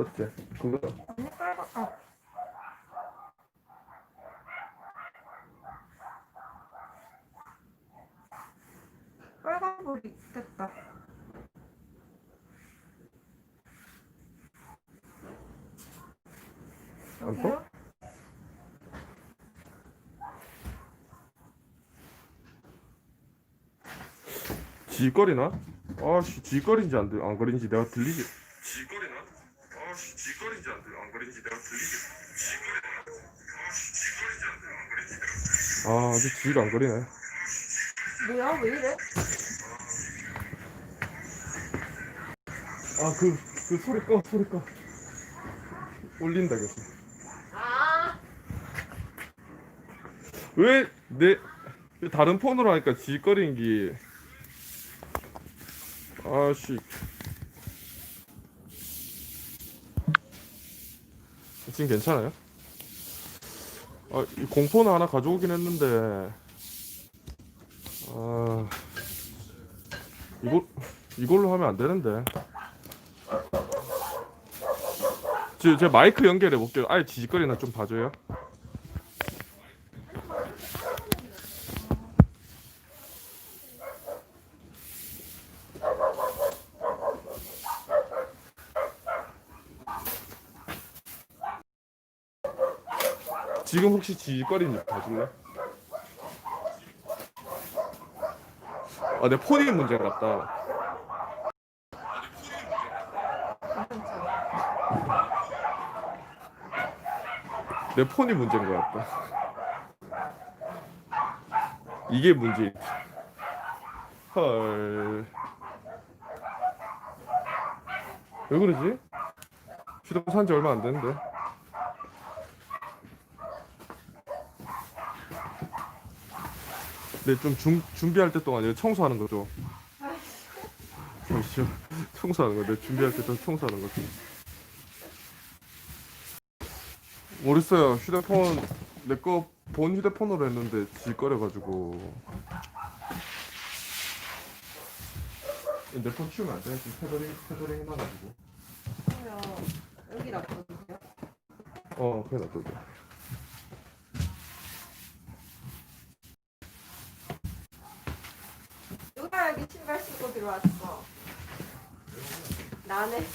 어때? 그거 언니 빨간 어. 빨간불이 됐다. 안 여기요? 지거리나? 아씨 지거리인지 안, 들, 안 거리인지 내가 들리지 지거리 아 아직 지가 안 거리네. 뭐야? 왜 이래? 아 그 그 소리 꺼 소리 꺼. 울린다 계속 아, 왜내 다른 폰으로 하니까 지거리인 게. 아씨 지금 괜찮아요? 아, 이 공포는 하나 가져오긴 했는데. 아 이걸 이걸로 하면 안 되는데. 제, 제 마이크 연결해 볼게요. 아예 지직거리나 좀 봐줘요 혹시 지직거리는 봐줄래? 아, 내 폰이 문제가 같다. 내 폰이 문제인 것 같다. 이게 문제. 헐. 왜 그러지? 휴대폰 산지 얼마 안 됐는데. 네, 좀 준, 준비할 때 동안 청소하는 거죠. 잠시만, 청소하는 거. 내 준비할 때좀 청소하는 거죠. 모르겠어요. 휴대폰 내 거 본 휴대폰으로 했는데 질거려가지고 내 폰 치우면 안 돼. 지금 테더링 테더링 해놔가지고. 그러면 여기 놔둬주세요. 어, 그래 놔둬. 누가 여기 신발 신고 들어왔어? 나네.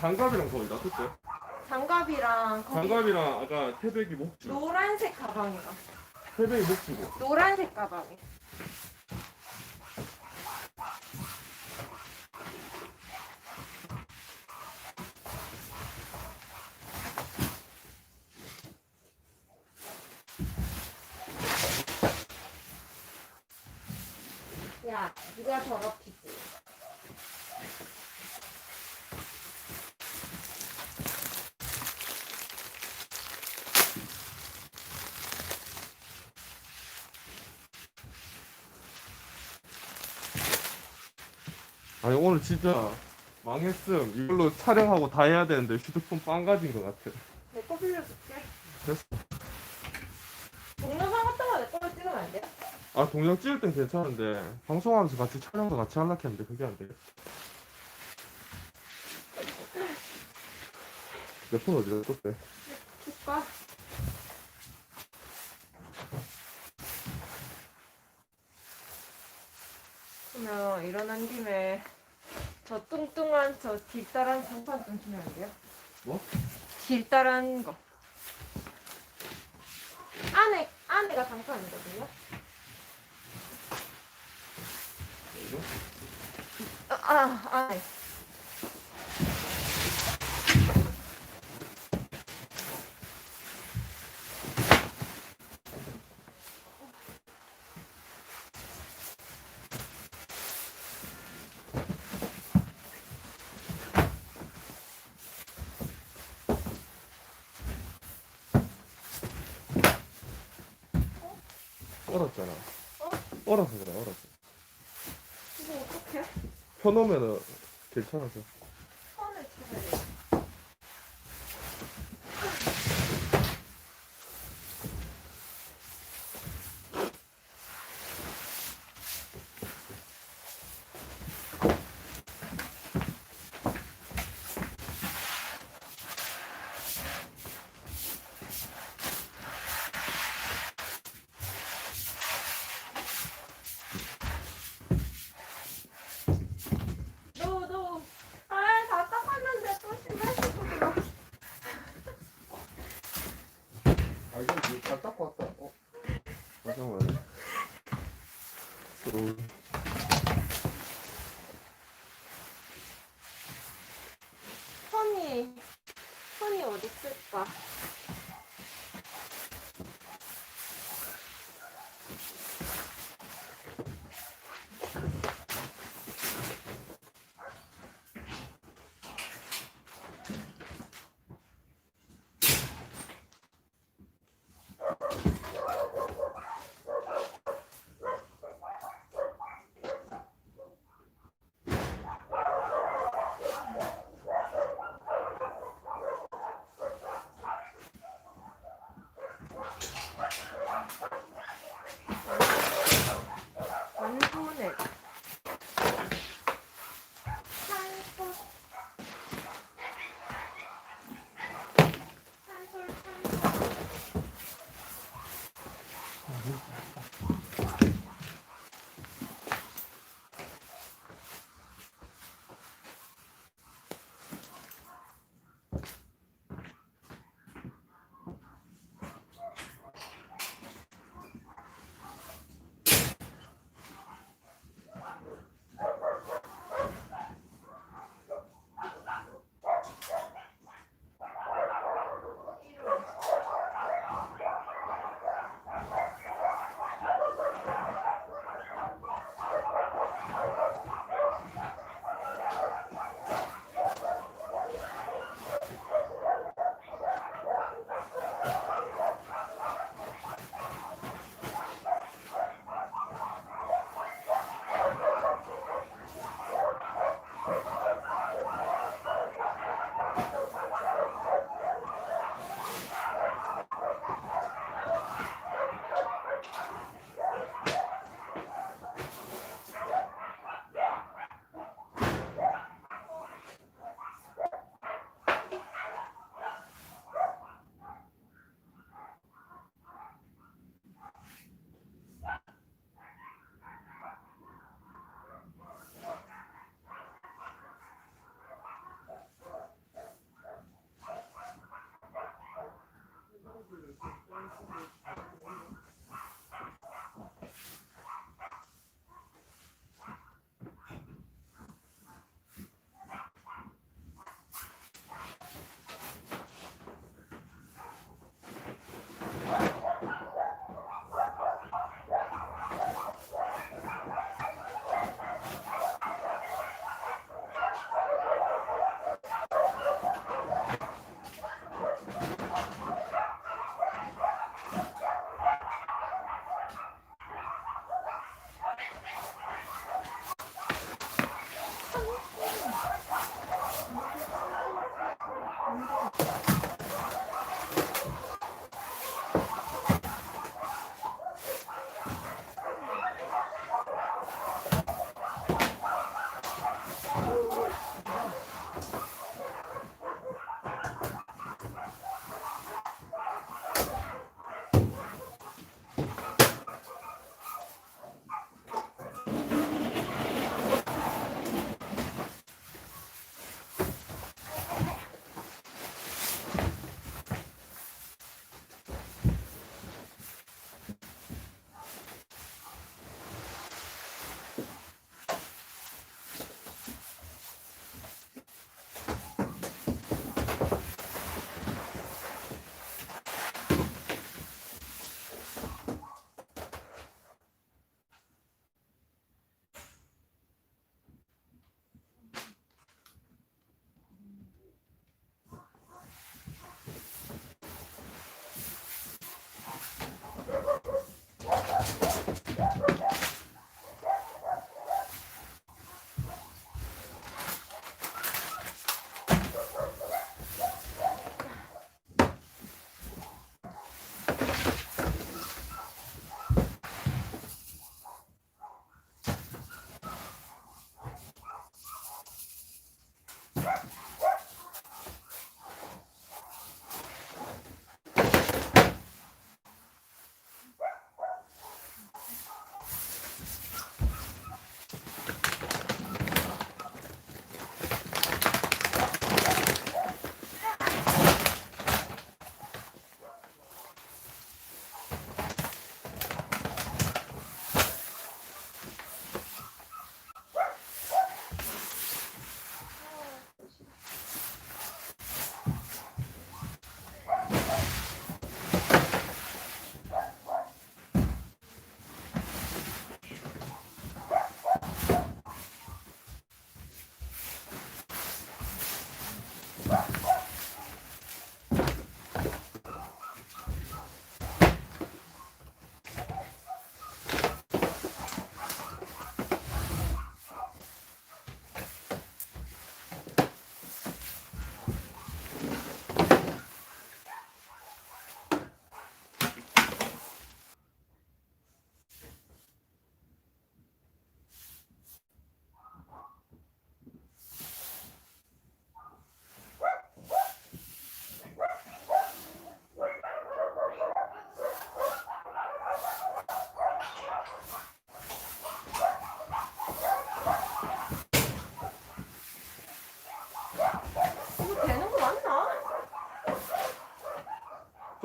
장갑이랑 거의 놔뒀어요. 장갑이랑 거기 장갑이랑 아까 태백이 목줄. 노란색 가방이가. 태백이 목줄고. 노란색 가방이. 야, 누가 더럽히지? 아니 오늘 진짜 망했음. 이걸로 촬영하고 다 해야 되는데 휴대폰 빵가진 것 같아. 내 거 빌려줄게. 됐어. 동영상 거내 걸로 찍으면 안 돼요? 아 동영 찍을 땐 괜찮은데 방송하면서 같이 촬영도 같이 하려고 했는데 그게 안 돼. 내 폰 어디다 뒀대? 줄까? 그러면 일어난 김에 저 뚱뚱한 저 길다란 장판 좀 주면 안 돼요? 뭐? 길다란 거. 안에 안에가 장판이거든요. 이거? 아, 아 안에. 얼었잖아. 어? 얼어서 그래 얼어서. 이거 어떡해? 펴놓으면은 괜찮아서.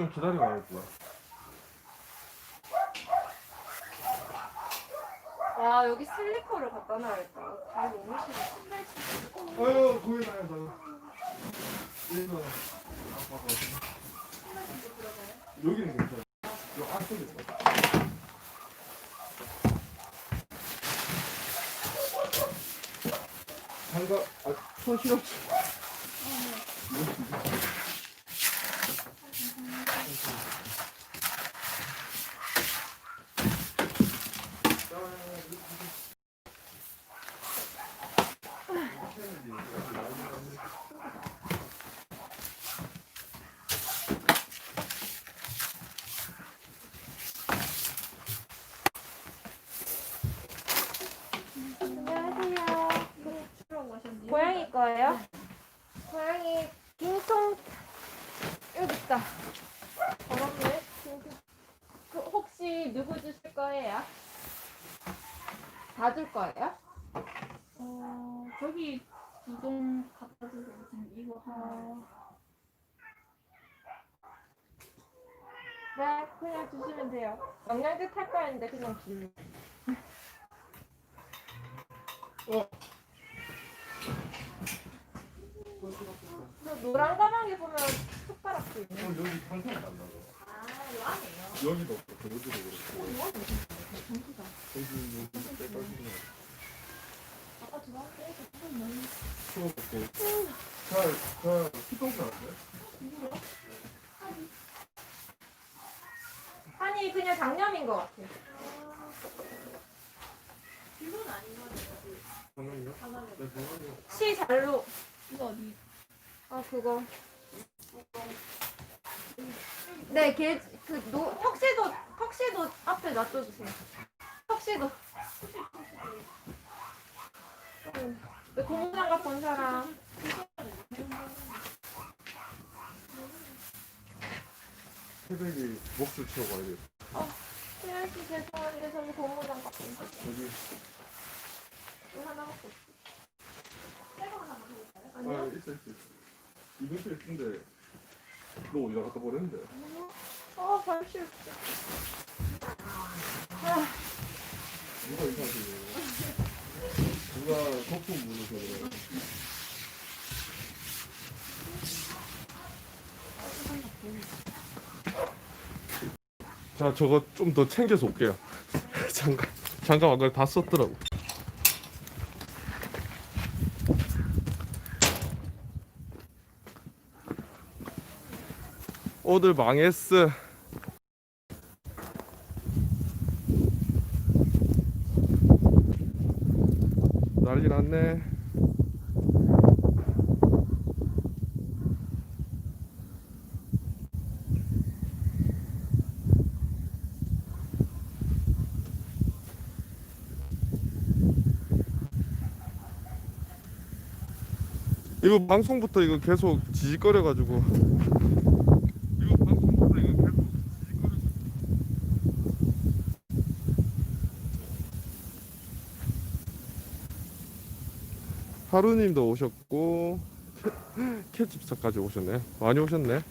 좀 기다려봐야지. 와 여기 슬리퍼를 갖다 놔야겠다. 아 너무 싫어. 아유 거기 나요 나는. 여기서 아빠가 여기는 괜찮아. 요 안쪽에 있어. 장갑 아 손 실없지. 안녕하세요. 고양이 거예요? 고양이 빙통 여기 있다. 더럽네. 빙통. 그 혹시 누구 주실 거예요? 다 줄 거예요? 어, 저기 두종 갖다 주세요. 지금 이거 하나. 네, 그냥 주시면 돼요. 영양제 탈 거였는데 그냥. 어. 그 노란 가방에 보면 숟가락도 있네. 어, 여기 상태가 안 나가. 아, 이거 아니에요. 여기도 없고 여기도 그렇고. 전부다. 여기 여기 빼가지고 풀어볼게. 아니 그냥 장염인 것 같아. 잠깐만요. 네, 잠깐만요. 시 잘로. 이거 어디? 아 그거. 네, 걔그 노 턱시도 턱시도 앞에 놔둬주세요. 턱시도. 음. 내 고무장갑 본 사람. 새벽에 목줄 치러 가야 돼. 태연 씨 죄송한데 저는 고무장갑 본 사람. 여기 이거. 새거 하나 만들어볼까요? 아 아니요? 있어 있어. 이 근처에 있는데 너 어디다 갖다 버렸는데? 어, 발실 없어. 누가 이상하게 누가 거품 물어서 그래. 자 저거 좀 더 챙겨서 올게요. 잠깐 잠깐 아까 다 썼더라고. 오늘 망했어 났네. 이거 방송부터 이거 계속 지직거려 가지고 이거 방송부터 이거 계속 지직거려 하루님도 오셨고 캐- 캣집사까지 오셨네. 많이 오셨네.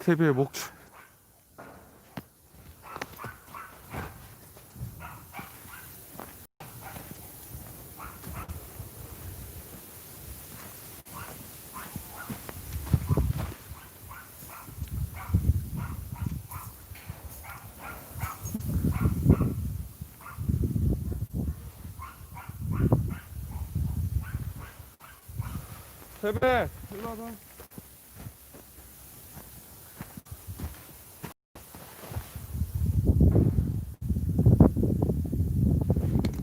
TV의 목줄 세배 일로 와봐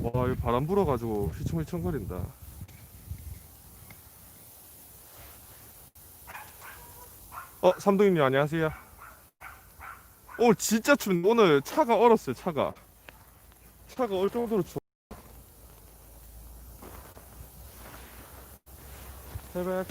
와, 이 바람 불어가지고 휘청휘청 거린다. 어, 삼동님 안녕하세요. 오늘 진짜 춥네. 오늘 차가 얼었어요, 차가. 차가 얼 정도로 추워. 새벽.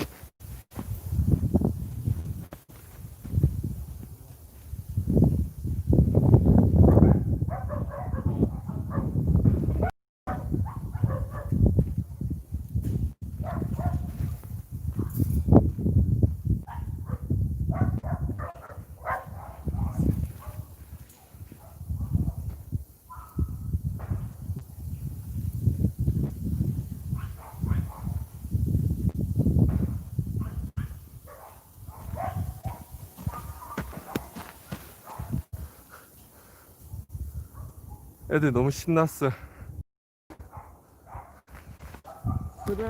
애들 너무 신났어.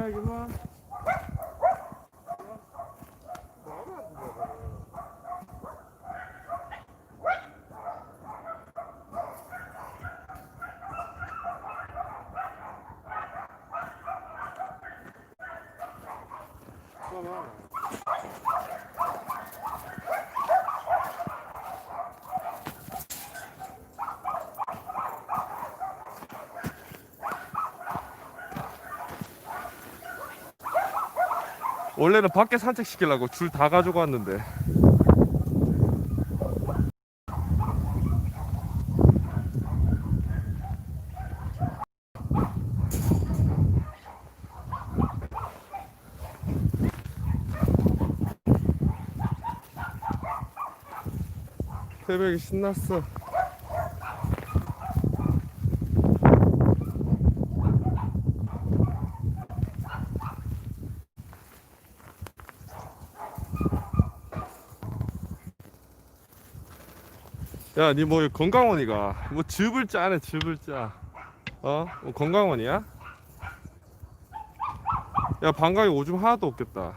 이마. 원래는 밖에 산책 시키려고 줄 다 가지고 왔는데. 새벽에 신났어 야, 니 뭐 건강원이가 뭐 즙을 짜네, 즙을 짜. 어? 뭐 건강원이야? 야, 방광에 오줌 하나도 없겠다.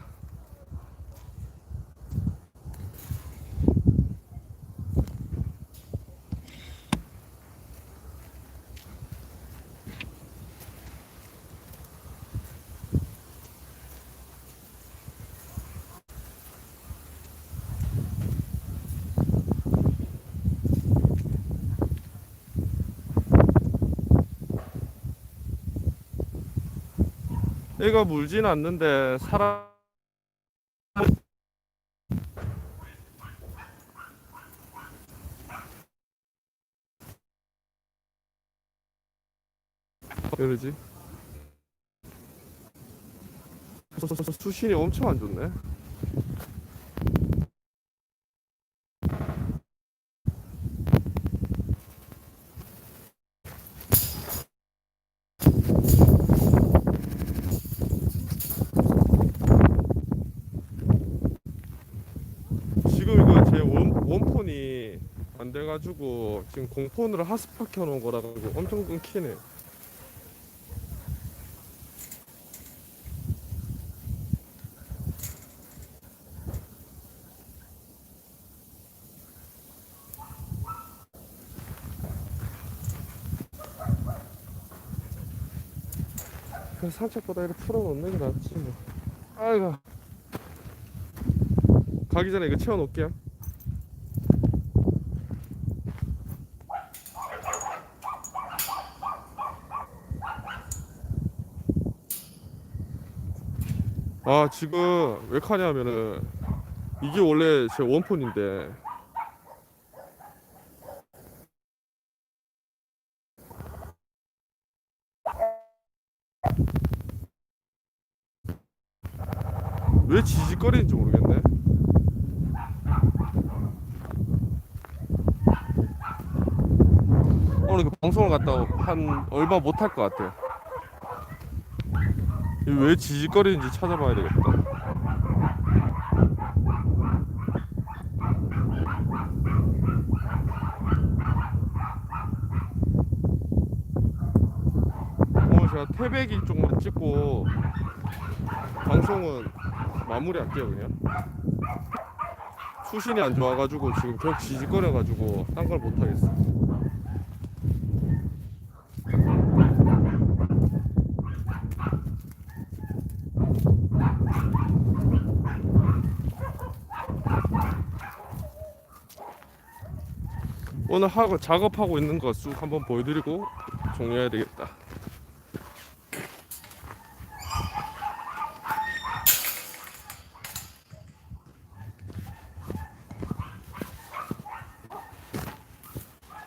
애가 물진 않는데 사람 수- 수신이 엄청 안 좋네 지금 이거 제 원, 원폰이 안 돼가지고 지금 공폰으로 핫스팟 켜놓은 거라 가지고 엄청 끊기네 산책보다 이렇게 풀어놓는 게 낫지 뭐. 아이고. 가기 전에 이거 채워놓을게요 아 지금 왜 카냐면은 이게 원래 제 원폰인데. 왜 지직거리는지 모르겠네. 오늘 그 방송을 갔다 한 얼마 못 할 것 같아요 왜 지직거리는지 찾아봐야 되겠다. 오늘 제가 태백이 쪽만 찍고 방송은 마무리할게요 그냥. 수신이 안 좋아가지고 지금 벽 지직거려가지고 딴 걸 못하겠어 오늘 하고 작업하고 있는 거 쑥 한번 보여드리고 종료해야 되겠다.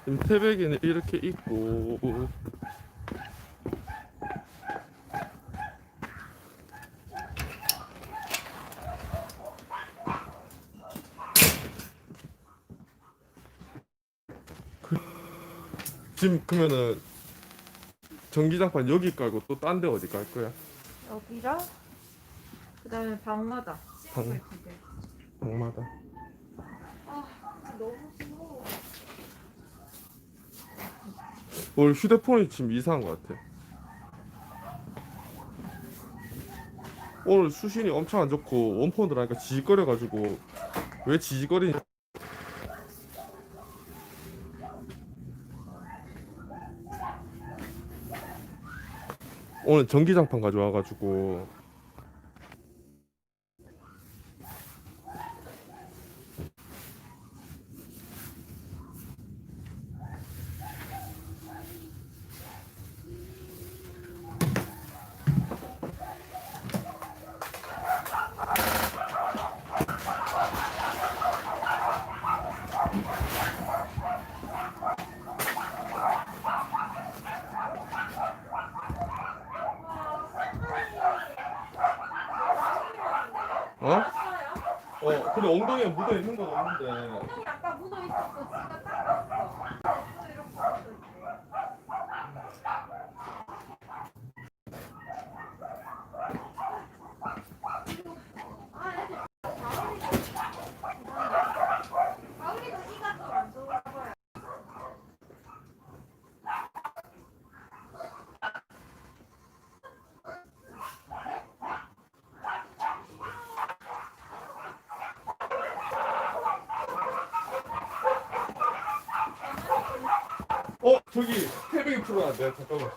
지금 태백이는 이렇게 있고 지금 그러면은 전기장판 여기 깔고 또 딴 데 어디 깔 거야? 여기랑 그다음에 방마다. 방, 방마다 너무 무서워. 오늘 휴대폰이 지금 이상한 것 같아. 오늘 수신이 엄청 안 좋고 원폰으로 하니까 지직거려가지고 왜 지직거리냐? 오늘 전기장판 가져와가지고 어? 어 근데 엉덩이에 묻어 있는 건 없는데 아까 묻어 있었어. 지가 닦았어. 이렇게 묻어 있어. 가을이가 이가 좀안 좋아 보여. 어 저기 태백이 풀어야 돼 잠깐만.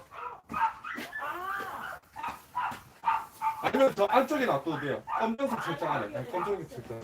아니면 저 안쪽에 놔둬도 돼요. 검정색 출장 안에. 검정색 출장